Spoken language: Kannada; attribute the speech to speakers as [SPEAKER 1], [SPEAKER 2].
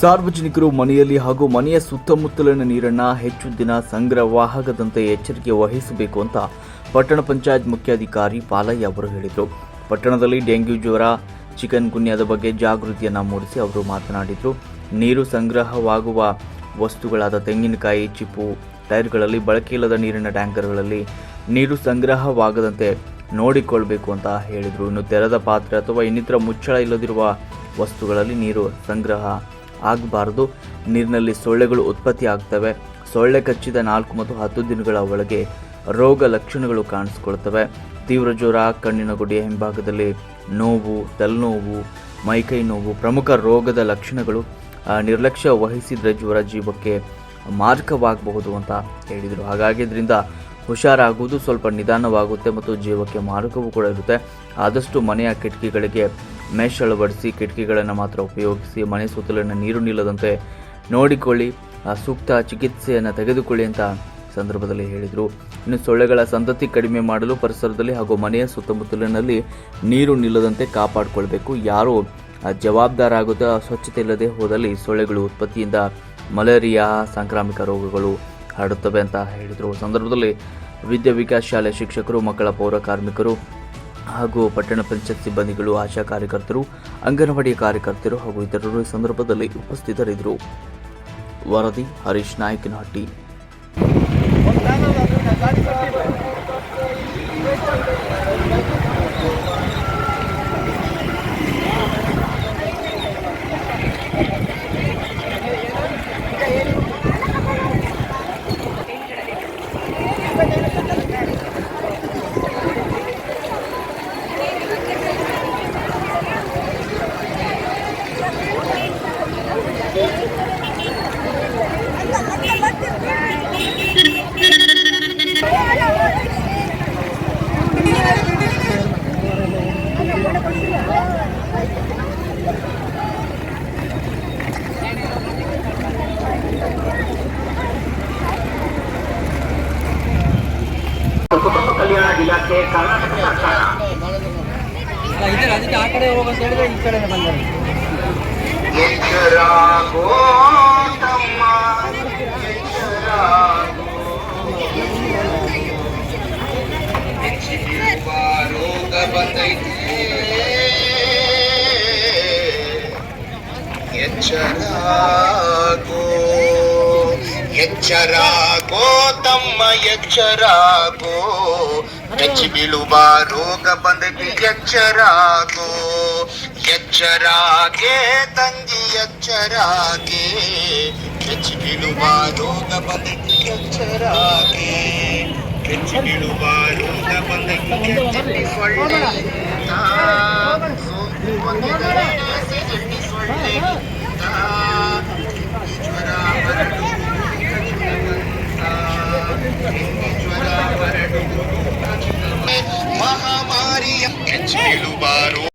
[SPEAKER 1] ಸಾರ್ವಜನಿಕರು ಮನೆಯಲ್ಲಿ ಹಾಗೂ ಮನೆಯ ಸುತ್ತಮುತ್ತಲಿನ ನೀರನ್ನು ಹೆಚ್ಚು ದಿನ ಸಂಗ್ರಹವಾಗದಂತೆ ಎಚ್ಚರಿಕೆ ವಹಿಸಬೇಕು ಅಂತ ಪಟ್ಟಣ ಪಂಚಾಯತ್ ಮುಖ್ಯಾಧಿಕಾರಿ ಪಾಲಯ್ಯ ಅವರು ಹೇಳಿದರು. ಪಟ್ಟಣದಲ್ಲಿ ಡೆಂಗ್ಯೂ ಜ್ವರ, ಚಿಕನ್ ಗುನ್ಯಾದ ಬಗ್ಗೆ ಜಾಗೃತಿಯನ್ನು ಮೂಡಿಸಿ ಅವರು ಮಾತನಾಡಿದರು. ನೀರು ಸಂಗ್ರಹವಾಗುವ ವಸ್ತುಗಳಾದ ತೆಂಗಿನಕಾಯಿ, ಚಿಪ್ಪು, ಟೈರ್ಗಳಲ್ಲಿ ಬಳಕೆಯಿಲ್ಲದ ನೀರಿನ ಟ್ಯಾಂಕರ್ಗಳಲ್ಲಿ ನೀರು ಸಂಗ್ರಹವಾಗದಂತೆ ನೋಡಿಕೊಳ್ಬೇಕು ಅಂತ ಹೇಳಿದರು. ಇನ್ನು ತೆರೆದ ಪಾತ್ರೆ ಅಥವಾ ಇನ್ನಿತರ ಮುಚ್ಚಳ ಇಲ್ಲದಿರುವ ವಸ್ತುಗಳಲ್ಲಿ ನೀರು ಸಂಗ್ರಹ ಆಗಬಾರದು. ನೀರಿನಲ್ಲಿ ಸೊಳ್ಳೆಗಳು ಉತ್ಪತ್ತಿ ಆಗ್ತವೆ ಸೊಳ್ಳೆ ಕಚ್ಚಿದ ನಾಲ್ಕು ಮತ್ತು ಹತ್ತು ದಿನಗಳ ಒಳಗೆ ರೋಗ ಲಕ್ಷಣಗಳು ಕಾಣಿಸ್ಕೊಳ್ತವೆ ತೀವ್ರ ಜ್ವರ, ಕಣ್ಣಿನ ಗುಡಿಯ ಹಿಂಭಾಗದಲ್ಲಿ ನೋವು, ತಲೆನೋವು, ಮೈಕೈ ನೋವು ಪ್ರಮುಖ ರೋಗದ ಲಕ್ಷಣಗಳು ನಿರ್ಲಕ್ಷ್ಯ ವಹಿಸಿದ್ರೆ ಜ್ವರ ಜೀವಕ್ಕೆ ಮಾರಕವಾಗಬಹುದು ಅಂತ ಹೇಳಿದರು. ಹಾಗಾಗಿ ಇದರಿಂದ ಹುಷಾರಾಗುವುದು ಸ್ವಲ್ಪ ನಿಧಾನವಾಗುತ್ತೆ ಮತ್ತು ಜೀವಕ್ಕೆ ಮಾರಕವೂ ಕೂಡ ಇರುತ್ತೆ. ಆದಷ್ಟು ಮನೆಯ ಕಿಟಕಿಗಳಿಗೆ ಮೆಶ್ ಅಳವಡಿಸಿ ಕಿಟಕಿಗಳನ್ನು ಮಾತ್ರ ಉಪಯೋಗಿಸಿ ಮನೆ ಸುತ್ತಲಿನ ನೀರು ನಿಲ್ಲದಂತೆ ನೋಡಿಕೊಳ್ಳಿ ಸೂಕ್ತ ಚಿಕಿತ್ಸೆಯನ್ನು ತೆಗೆದುಕೊಳ್ಳಿ ಅಂತ ಸಂದರ್ಭದಲ್ಲಿ ಹೇಳಿದರು. ಇನ್ನು ಸೊಳ್ಳೆಗಳ ಸಂತತಿ ಕಡಿಮೆ ಮಾಡಲು ಪರಿಸರದಲ್ಲಿ ಹಾಗೂ ಮನೆಯ ಸುತ್ತಮುತ್ತಲಿನಲ್ಲಿ ನೀರು ನಿಲ್ಲದಂತೆ ಕಾಪಾಡಿಕೊಳ್ಬೇಕು. ಯಾರು ಆ, ಜವಾಬ್ದಾರ ಆಗುತ್ತೆ ಸ್ವಚ್ಛತೆ ಇಲ್ಲದೆ ಹೋದಲ್ಲಿ ಸೊಳ್ಳೆಗಳು ಉತ್ಪತ್ತಿಯಿಂದ ಮಲೇರಿಯಾ ಸಾಂಕ್ರಾಮಿಕ ರೋಗಗಳು ಹರಡುತ್ತವೆ ಅಂತ ಹೇಳಿದರು. ಸಂದರ್ಭದಲ್ಲಿ ವಿದ್ಯಾ ವಿಕಾಸ್ ಶಾಲೆ ಶಿಕ್ಷಕರು ಮಕ್ಕಳ ಪೌರ ಕಾರ್ಮಿಕರು ಹಾಗೂ ಪಟ್ಟಣ ಪಂಚಾಯತ್ ಸಿಬ್ಬಂದಿಗಳು, ಆಶಾ ಕಾರ್ಯಕರ್ತರು, ಅಂಗನವಾಡಿ ಕಾರ್ಯಕರ್ತರು ಹಾಗೂ ಇತರರು ಈ ಸಂದರ್ಭದಲ್ಲಿ ಉಪಸ್ಥಿತರಿದ್ದರು. ವರದಿ ಹರೀಶ್ ನಾಯಕನಹಟ್ಟಿ.
[SPEAKER 2] ಕಲ್ಯಾಣ ಇಲಾಖೆ ಕರ್ನಾಟಕ ಸರ್ಕಾರ
[SPEAKER 3] ಅಲ್ಲ, ಇದೆ ಅದಕ್ಕೆ ಆ ಕಡೆ ಹೋಗಂತ ಹೇಳಿದ್ರೆ ಈ ಕಡೆ
[SPEAKER 2] ಎಚ್ಚರಾಗೋ ಎಚ್ಚರಾಗೋ. ಹೆಚ್ಚಿರುವ ರೋಗ ಬಂದೈತೆ ಎಚ್ಚರಾಗೋ ಎಚ್ಚರಾಗೋ ತಮ್ಮ ಎಚ್ಚರಾಗೋ ಬೆಚ್ಚಿ ಬೀಳುವ ರೋಗ ಬಂದೈತಿ ಎಚ್ಚರಾಗೋ ಎಚ್ಚರಾಗೆ ತಂಗಿ ಎಚ್ಚರಾಗೆ ಬೆಚ್ಚಿ ಬೀಳುವ ರೋಗ ಬಂದೈತಿ ಎಚ್ಚರಾಗೆ ಬೆಚ್ಚಿ ಬೀಳುವ ರೋಗ ಬಂದೈತಿ ಎಚ್ಚರಿ ಸೊಳ್ಳೆ ಆ, ಸೋಂಕು ಬಂದಿದೆ, ಸಿಗಡಿ ಸೊಳ್ಳೆ ಆ, ಜ್ವರ ಹರಡು ಜ್ವರ ಹರಡು ಮಹಾಮಾರಿಯ ಹೆಚ್ಚಿಳುವ